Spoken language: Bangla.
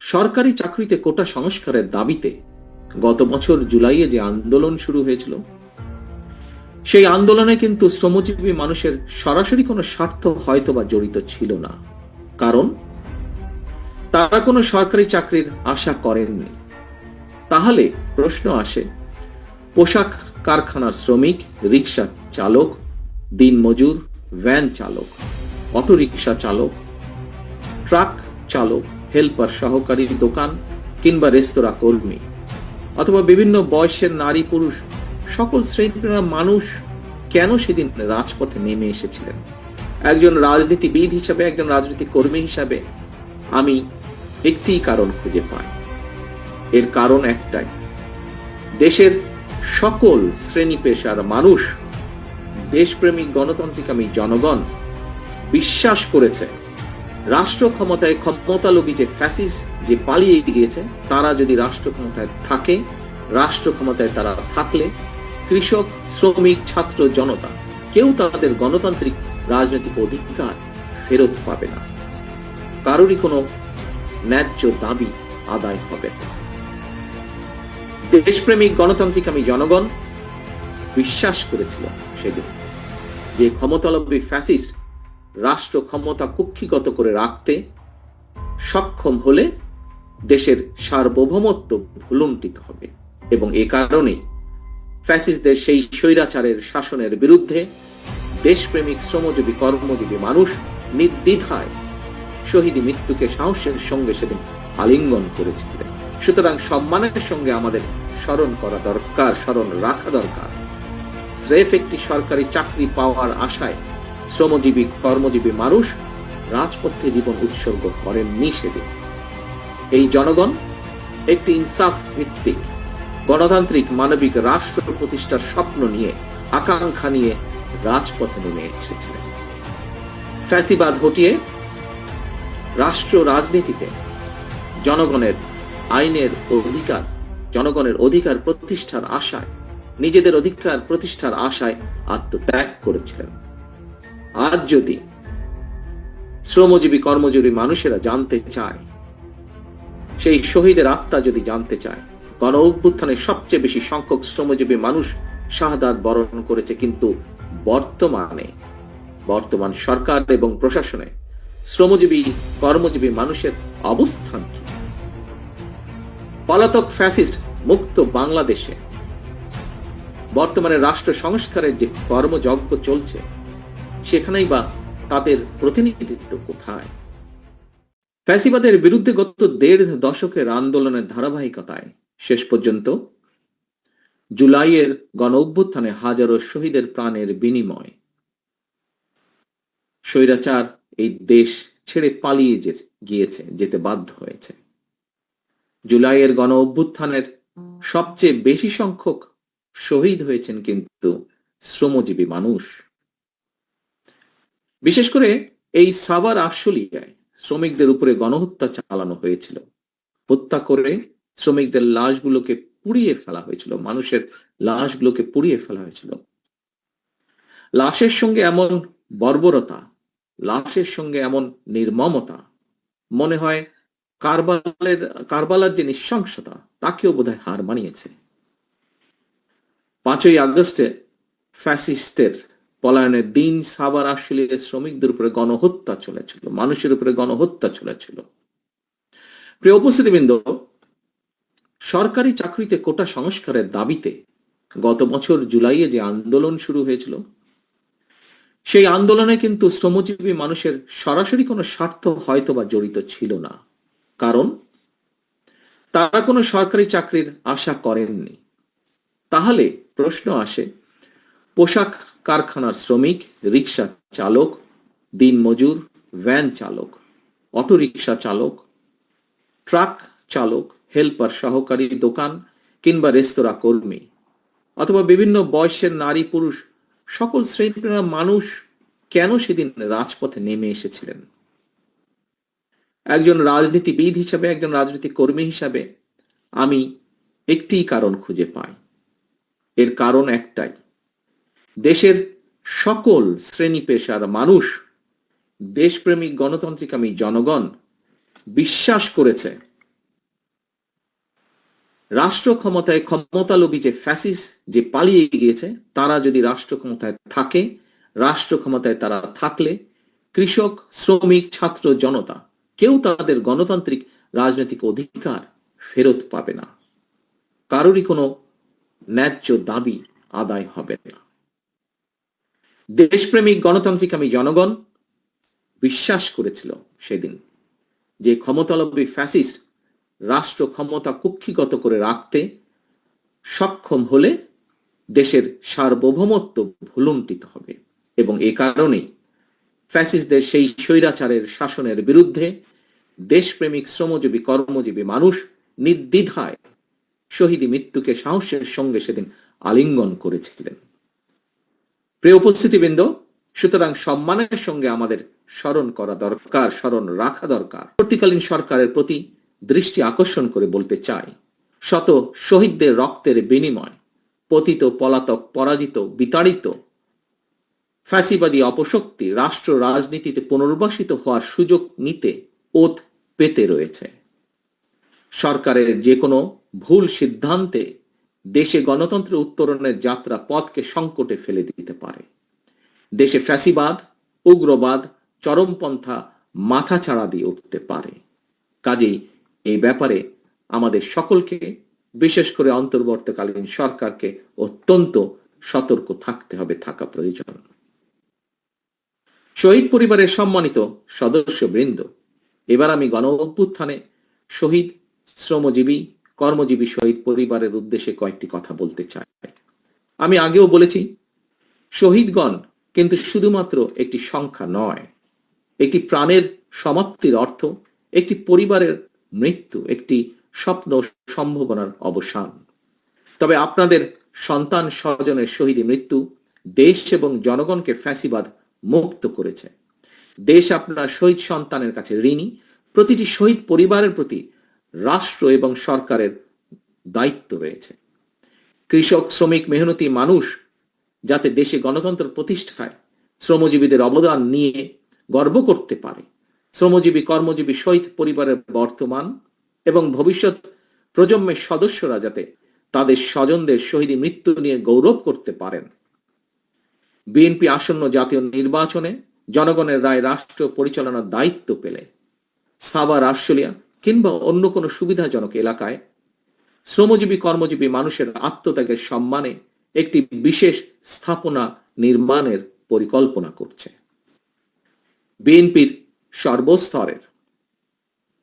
সরকারি চাকরিতে কোটা সংস্কারের দাবিতে গত বছর জুলাইয়ে যে আন্দোলন শুরু হয়েছিল, সেই আন্দোলনে কিন্তু শ্রমজীবী মানুষের সরাসরি কোনো স্বার্থ হয়তো বা জড়িত ছিল না। কারণ তারা কোনো সরকারি চাকরির আশা করেননি। তাহলে প্রশ্ন আসে পোশাক কারখানার শ্রমিক রিক্সা চালক দিনমজুর ভ্যান চালক, অটোরিকশা চালক, ট্রাক চালক, হেল্পার সহকারী দোকান কিংবা রেস্তোরাঁ কর্মী অথবা বিভিন্ন বয়সের নারী পুরুষ, সকল শ্রেণির মানুষ কেন সেদিন রাজপথে নেমে এসেছিলেন? একজন রাজনীতিবিদ হিসাবে, একজন রাজনৈতিক কর্মী হিসাবে আমি একটি কারণ খুঁজে পাই। এর কারণ একটাই, দেশের সকল শ্রেণি পেশার মানুষ দেশপ্রেমিক গণতান্ত্রিকামী জনগণ বিশ্বাস করেছে, রাষ্ট্র ক্ষমতায় ক্ষমতালোভী যে ফ্যাসিস যে পালিয়ে গিয়েছে, তারা যদি রাষ্ট্র ক্ষমতায় থাকে, রাষ্ট্র ক্ষমতায় তারা থাকলে কৃষক, শ্রমিক, ছাত্র, জনতা, কেউ তাদের গণতান্ত্রিক রাজনৈতিক অধিকার ফেরত পাবে না। কারোরই কোনো ন্যায্য দাবি আদায় হবে না। দেশপ্রেমিক গণতান্ত্রিক আমি জনগণ বিশ্বাস করেছিল সেদিন। যে ক্ষমতালম্বী ফ্যাসিস্ট রাষ্ট্র ক্ষমতা কুক্ষিগত করে রাখতে সক্ষম হলে দেশের সার্বভৌমত্ব ভুলুণ্ঠিত হবে এবং এ কারণেই ফ্যাসিস্টদের সেই স্বৈরাচারের শাসনের বিরুদ্ধে দেশপ্রেমিক শ্রমজীবী, কর্মজীবী মানুষ নির্দ্বিধায় শহীদী মৃত্যুকে সাহসের সঙ্গে সেদিন আলিঙ্গন করেছিলেন। সুতরাং সম্মানের সঙ্গে আমাদের স্মরণ করা দরকার, স্মরণ রাখা দরকার। স্রেফ একটি সরকারি চাকরি পাওয়ার আশায় শ্রমজীবী, কর্মজীবী মানুষ রাজপথে জীবন উৎসর্গ করেননি সেদিন। এই জনগণ একটি ইনসাফ ভিত্তিক, গণতান্ত্রিক, মানবিক রাষ্ট্র প্রতিষ্ঠার স্বপ্ন নিয়ে আকাঙ্ক্ষা নিয়ে রাজপথে নেমে এসেছিলেন। ফ্যাসিবাদ হটিয়ে রাষ্ট্র রাজনীতিতে জনগণের আইনের অধিকার, জনগণের অধিকার প্রতিষ্ঠার আশায়, নিজেদের অধিকার প্রতিষ্ঠার আশায় আত্মত্যাগ করেছিলেন। আজ যদি শ্রমজীবী, কর্মজীবী মানুষেরা জানতে চায়, সেই শহীদের আত্মা যদি জানতে চায়, গণ অভ্যুত্থানে সবচেয়ে বেশি সংখ্যক শ্রমজীবী মানুষ শাহাদাত বরণ করেছে, কিন্তু বর্তমানে, বর্তমান সরকার এবং প্রশাসনে শ্রমজীবী, কর্মজীবী মানুষের অবস্থান কি? পলাতক ফ্যাসিস্ট মুক্ত বাংলাদেশে। বর্তমানে রাষ্ট্র সংস্কারের যে কর্মযজ্ঞ চলছে, সেখানেই বা তাদের প্রতিনিধিত্ব কোথায়? ফ্যাসিবাদের বিরুদ্ধে গত দেড় দশকের আন্দোলনের ধারাবাহিকতায় শেষ পর্যন্ত জুলাইয়ের গণ অভ্যুত্থানে হাজারো শহীদের প্রাণের বিনিময়। স্বৈরাচার এই দেশ ছেড়ে পালিয়ে গিয়েছে, যেতে বাধ্য হয়েছে। জুলাইয়ের গণ অভ্যুত্থানের সবচেয়ে বেশি সংখ্যক শহীদ হয়েছেন কিন্তু শ্রমজীবী মানুষ। বিশেষ করে এই সাবার আশুলিয়ায় শ্রমিকদের উপরে গণহত্যা চালানো হয়েছিল। হত্যা করে শ্রমিকদের লাশগুলোকে পুড়িয়ে ফেলা হয়েছিল, মানুষের লাশগুলোকে পুড়িয়ে ফেলা হয়েছিল। লাশের সঙ্গে এমন বর্বরতা, লাশের সঙ্গে এমন নির্মমতা, মনে হয় কারবালের, কারবালার যে নৃশংসতা, তাকেও বোধহয় হার মানিয়েছে। পাঁচই আগস্টে ফ্যাসিস্টের পলায়নের দিন সাবার আসলে শ্রমিকদের উপরে গণহত্যা চলেছিল, মানুষের উপরে গণহত্যা চলেছিল। প্রিয় উপস্থিতিবৃন্দ, সরকারি চাকরিতে কোটা সংস্কারের দাবিতে গত বছর জুলাইয়ে যে আন্দোলন শুরু হয়েছিল, সেই আন্দোলনে কিন্তু শ্রমজীবী মানুষের সরাসরি কোনো স্বার্থ হয়তো বা জড়িত ছিল না। কারণ তারা কোনো সরকারি চাকরির আশা করেননি। তাহলে প্রশ্ন আসে, পোশাক কারখানার শ্রমিক, রিক্সা চালক দিনমজুর ভ্যান চালক অটোরিকশা চালক, ট্রাক চালক, হেল্পার সহকারী দোকান কিংবা রেস্তোরাঁ কর্মী অথবা বিভিন্ন বয়সের নারী পুরুষ, সকল শ্রেণির মানুষ কেন সেদিন রাজপথে নেমে এসেছিলেন? একজন রাজনীতিবিদ হিসাবে, একজন রাজনৈতিক কর্মী হিসাবে আমি একটি কারণ খুঁজে পাই। এর কারণ একটাই। দেশের সকল শ্রেণি পেশার মানুষ, দেশপ্রেমিক গণতান্ত্রিকামী জনগণ, বিশ্বাস করেছে, রাষ্ট্র ক্ষমতায় ক্ষমতালোভী যে ফ্যাসিস যে পালিয়ে গিয়েছে, তারা যদি রাষ্ট্র ক্ষমতায় থাকে, রাষ্ট্র ক্ষমতায় তারা থাকলে কৃষক, শ্রমিক, ছাত্র, জনতা কেউ তাদের গণতান্ত্রিক রাজনৈতিক অধিকার ফেরত পাবে না। কারোরই কোনো ন্যায্য দাবি আদায় হবে না। দেশপ্রেমিক গণতান্ত্রিক আমি জনগণ বিশ্বাস করেছিল সেদিন যে ক্ষমতালম্বী ফ্যাসিস্ট রাষ্ট্র ক্ষমতা কুক্ষিগত করে রাখতে সক্ষম হলে দেশের সার্বভৌমত্ব ভুলুণ্ঠিত হবে এবং এ কারণেই ফ্যাসিস্টদের সেই স্বৈরাচারের শাসনের বিরুদ্ধে দেশপ্রেমিক, শ্রমজীবী, কর্মজীবী মানুষ নির্দ্বিধায় শহীদ মৃত্যুকে সাহসের সঙ্গে সেদিন আলিঙ্গন করেছিলেন। প্রিয় উপস্থিতিবৃন্দ, সুতরাং সম্মানের সঙ্গে আমাদের স্মরণ করা দরকার, স্মরণ রাখা দরকার। প্রতিকালীন সরকারের প্রতি দৃষ্টি আকর্ষণ করে বলতে চাই, শত শহীদদের রক্তের বিনিময়, পতিত, পলাতক, পরাজিত, বিতাড়িত ফ্যাসিবাদী অপশক্তি রাষ্ট্র রাজনীতিতে পুনর্বাসিত হওয়ার সুযোগ নিতে ওত পেতে রয়েছে। সরকারের যে কোনো ভুল সিদ্ধান্তে দেশে গণতন্ত্র উত্তরণের যাত্রা পথকে সংকটে ফেলে দিতে পারে। দেশে ফ্যাসিবাদ, উগ্রবাদ, চরমপন্থা মাথা ছাড়া দিয়ে উঠতে পারে। কাজেই এই ব্যাপারে আমাদের সকলকে, বিশেষ করে অন্তর্বর্তীকালীন সরকারকে অত্যন্ত সতর্ক থাকতে হবে, থাকা প্রয়োজন। শহীদ পরিবারের সম্মানিত সদস্যবৃন্দ, এবার আমি গণ অভ্যুত্থানে শহীদ শ্রমজীবী, কর্মজীবী শহীদ পরিবারের উদ্দেশ্যে কয়েকটি কথা বলতে চাই। আমি আগেও বলেছি, শহীদগণ কিন্তু শুধুমাত্র একটি সংখ্যা নয়, একটি প্রাণের সমাপ্তির অর্থ, একটি পরিবারের মৃত্যু, একটি স্বপ্ন সম্ভাবনার অবসান। তবে আপনাদের সন্তান স্বজনের শহীদ মৃত্যু দেশ এবং জনগণকে ফ্যাসিবাদ মুক্ত করেছে। দেশ আপনার শহীদ সন্তানের কাছে ঋণী। প্রতিটি শহীদ পরিবারের প্রতি রাষ্ট্র এবং সরকারের দায়িত্ব রয়েছে। কৃষক, শ্রমিক, মেহনতি মানুষ যাতে দেশে গণতন্ত্র প্রতিষ্ঠায় শ্রমজীবীদের অবদান নিয়ে গর্ব করতে পারে। শ্রমজীবী, কর্মজীবী শহীদ পরিবারের বর্তমান এবং ভবিষ্যৎ প্রজন্মের সদস্যরা যাতে তাদের স্বজনদের শহীদ মৃত্যু নিয়ে গৌরব করতে পারেন। বিএনপি আসন্ন জাতীয় নির্বাচনে জনগণের রায় রাষ্ট্র পরিচালনার দায়িত্ব পেলে। সাভার আশুলিয়া কিংবা অন্য কোনো সুবিধাজনক এলাকায় শ্রমজীবী, কর্মজীবী মানুষের আত্মত্যাগের সম্মানে একটি বিশেষ স্থাপনা নির্মাণের পরিকল্পনা করছে। বিএনপির সর্বস্তরের